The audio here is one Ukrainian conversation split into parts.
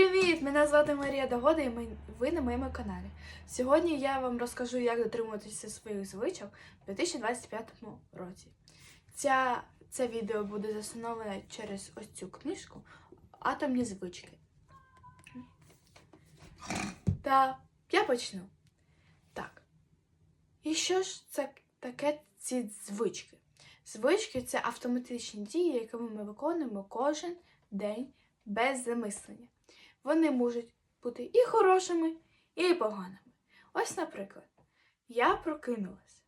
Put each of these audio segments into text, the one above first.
Привіт! Мене звати Марія Догода і ви на моєму каналі. Сьогодні я вам розкажу, як дотримуватися своїх звичок у 2025 році. Ця, це відео буде засноване через ось цю книжку Атомні звички. Та я почну. Так. І що ж це таке ці звички? Звички це автоматичні дії, які ми виконуємо кожен день без замислення. Вони можуть бути і хорошими, і поганими. Ось, наприклад, я прокинулася.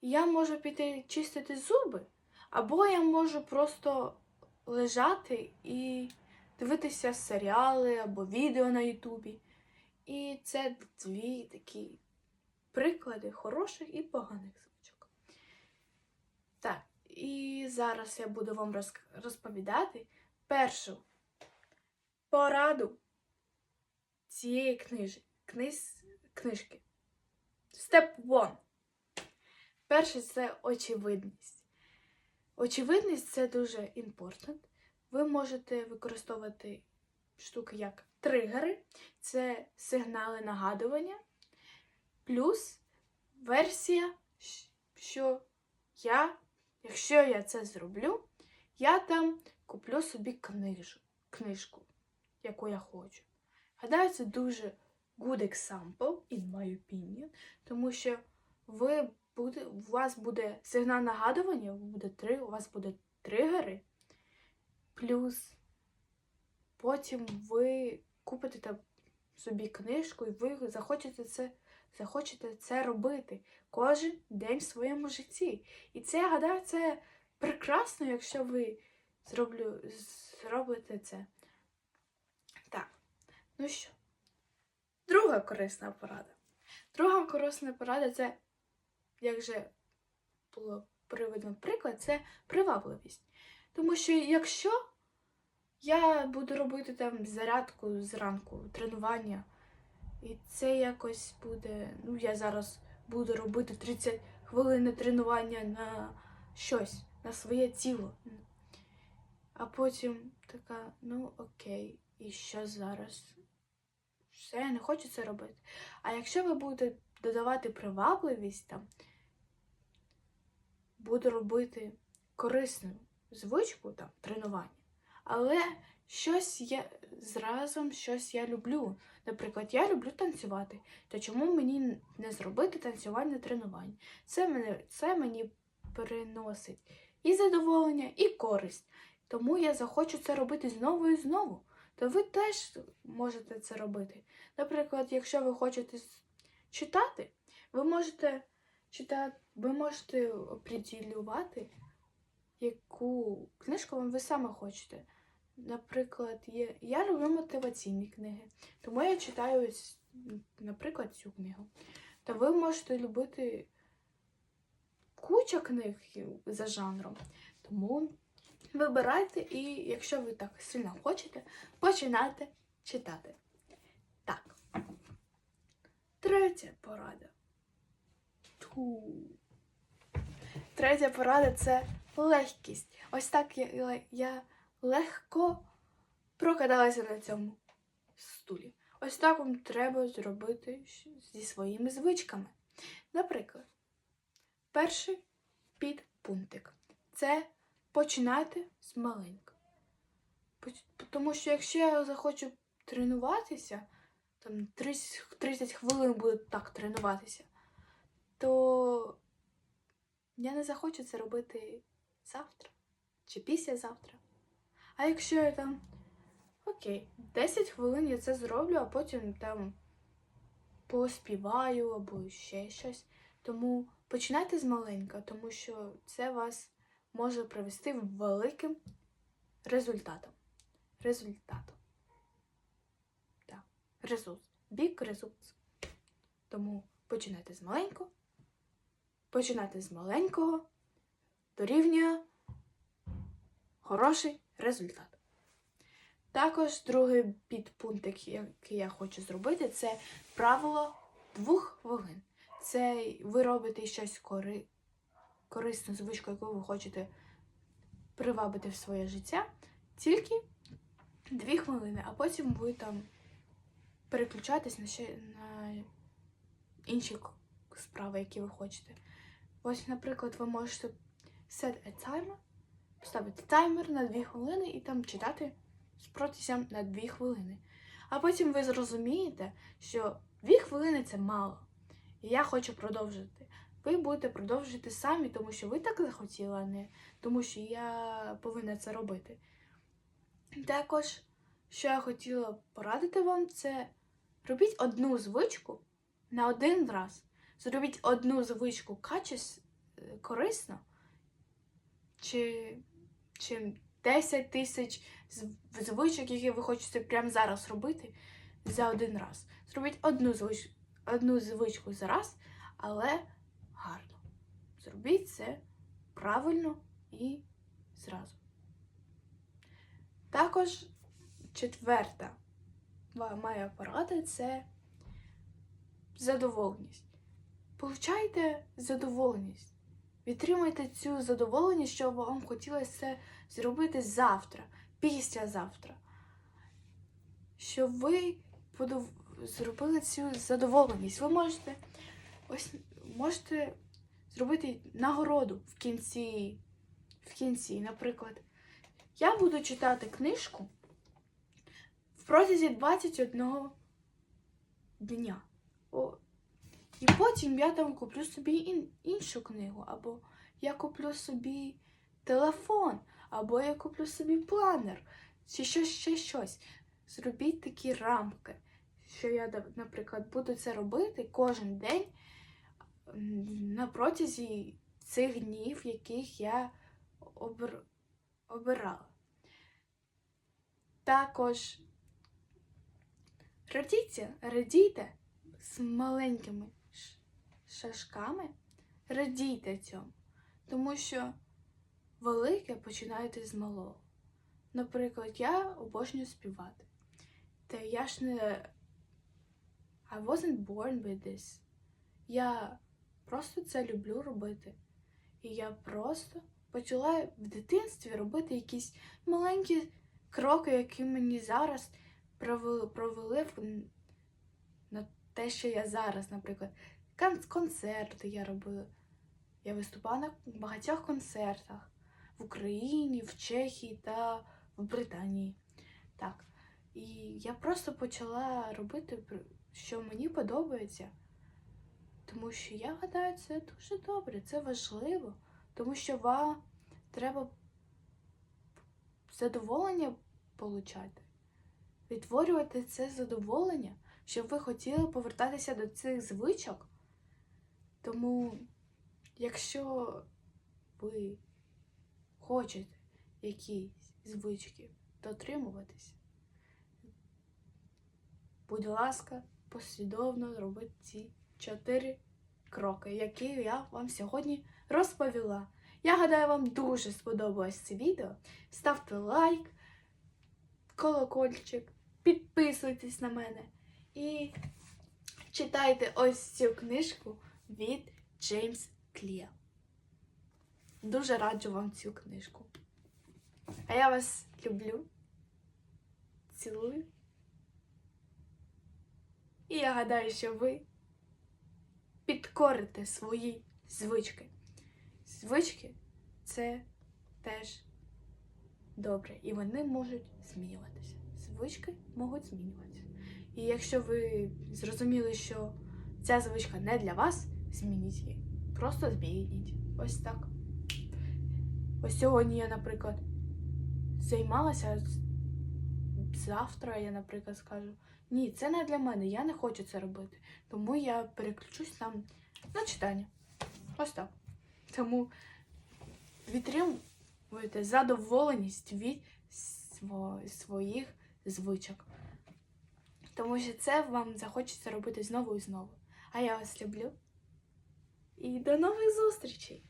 Я можу піти чистити зуби, або я можу просто лежати і дивитися серіали або відео на Ютубі. І це дві такі приклади хороших і поганих звичок. Так, і зараз я буду вам розповідати першу пораду цієї книж, книжки. Степ 1. Перше це очевидність. Очевидність це дуже important. Ви можете використовувати штуки як тригери, це сигнали нагадування, плюс версія, що я, якщо я це зроблю, я там куплю собі книжу, книжку яку я хочу. Гадаю, це дуже good example, in my opinion, тому що ви буде, у вас буде сигнал нагадування, буде три, у вас буде тригери, плюс потім ви купите там собі книжку, і ви захочете це, захочете це робити кожен день в своєму житті. І це, я гадаю, це прекрасно, якщо ви зроблю, зробите це. Ну що, друга корисна порада. Друга корисна порада це, як вже було приведено приклад, це привабливість. Тому що якщо я буду робити там зарядку зранку, тренування, і це якось буде, ну я зараз буду робити 30 хвилин тренування на щось, на своє тіло. А потім така, ну окей, і що зараз? Все, я не хочу це робити. А якщо ви будете додавати привабливість там, буду робити корисну звичку там, тренування, але щось я зразом щось я люблю. Наприклад, я люблю танцювати. То чому мені не зробити танцювальне тренування? Це мене, це мені приносить і задоволення, і користь. Тому я захочу це робити знову і знову. То ви теж можете це робити. Наприклад, якщо ви хочете читати, ви можете читати, ви можете оприділювати, яку книжку вам ви саме хочете. Наприклад, є, я люблю мотиваційні книги, тому я читаю, наприклад, цю книгу. Та ви можете любити куча книг за жанром. Тому вибирайте і, якщо ви так сильно хочете, починайте читати. Так. Третя порада. Ту. Третя порада це легкість. Ось так я, я легко прокидалася на цьому стулі. Ось так вам треба зробити зі своїми звичками. Наприклад, перший підпунктик це починати з маленького. Тому що якщо я захочу тренуватися, там 30, 30 хвилин буду так тренуватися, то я не захочу це робити завтра чи післязавтра. А якщо я там, окей, 10 хвилин я це зроблю, а потім там поспіваю або ще щось. Тому починайте з маленького, тому що це вас може привести великим результатом. Результатом. Так. Результ. Big results. Тому починайте з маленького. Починайте з маленького дорівнює хороший результат. Також другий підпункт, який я хочу зробити, це правило двох хвилин. Це ви робите щось кори... корисну звичку, яку ви хочете привабити в своє життя, тільки дві хвилини, а потім ви там переключаєтесь на ще на інші справи, які ви хочете. Ось, наприклад, ви можете set a timer, поставити таймер на 2 хвилини і там читати з протягом на 2 хвилини. А потім ви зрозумієте, що 2 хвилини це мало. І я хочу продовжити. Ви будете продовжувати самі, тому що ви так захотіли, а не тому що я повинна це робити. Також, що я хотіла порадити вам, це робіть одну звичку на один раз. Зробіть одну звичку качес е, корисно, чи, чи 10 тисяч звичок, які ви хочете прямо зараз робити за один раз. Зробіть одну звичку, одну звичку за раз, але гарно. Зробіть це правильно і зразу. Також четверта моя порада це задоволеність. Получайте задоволеність. Відтримайте цю задоволеність, що вам хотілося це зробити завтра, післязавтра. Щоб ви зробили цю задоволеність. Ви можете ось можете зробити нагороду в кінці. В кінці, наприклад, я буду читати книжку в протязі 21 дня. О, і потім я там куплю собі ін- іншу книгу, або я куплю собі телефон, або я куплю собі планер, чи щось ще щось. Зробіть такі рамки, що я, наприклад, буду це робити кожен день на протязі цих днів, яких я обр... обирала. Також радійте, радійте з маленькими ш- шажками, радійте цьому, тому що велике починаєте з малого. Наприклад, я обожнюю співати. Та я ж не I wasn't born with this. Я просто це люблю робити. І я просто почала в дитинстві робити якісь маленькі кроки, які мені зараз провели, провели на те, що я зараз, наприклад, концерти я робила. Я виступала на багатьох концертах в Україні, в Чехії та в Британії. Так. І я просто почала робити, що мені подобається. Тому що я гадаю, це дуже добре, це важливо, тому що вам треба задоволення получати, відтворювати це задоволення, щоб ви хотіли повертатися до цих звичок. Тому, якщо ви хочете якісь звички дотримуватись, будь ласка, послідовно робіть ці чотири кроки, які я вам сьогодні розповіла. Я гадаю, вам дуже сподобалось це відео. Ставте лайк, колокольчик, підписуйтесь на мене і читайте ось цю книжку від Джеймс Клія. Дуже раджу вам цю книжку. А я вас люблю, цілую. І я гадаю, що ви підкорите свої звички. Звички це теж добре, і вони можуть змінюватися. Звички можуть змінюватися. І якщо ви зрозуміли, що ця звичка не для вас, змініть її. Просто змініть. Ось так. Ось сьогодні я, наприклад, займалася. Завтра я, наприклад, скажу: ні, це не для мене, я не хочу це робити. Тому я переключусь там на читання. Ось так. Тому відтримуйте задоволеність від сво- своїх звичок. Тому що це вам захочеться робити знову і знову. А я вас люблю. І до нових зустрічей!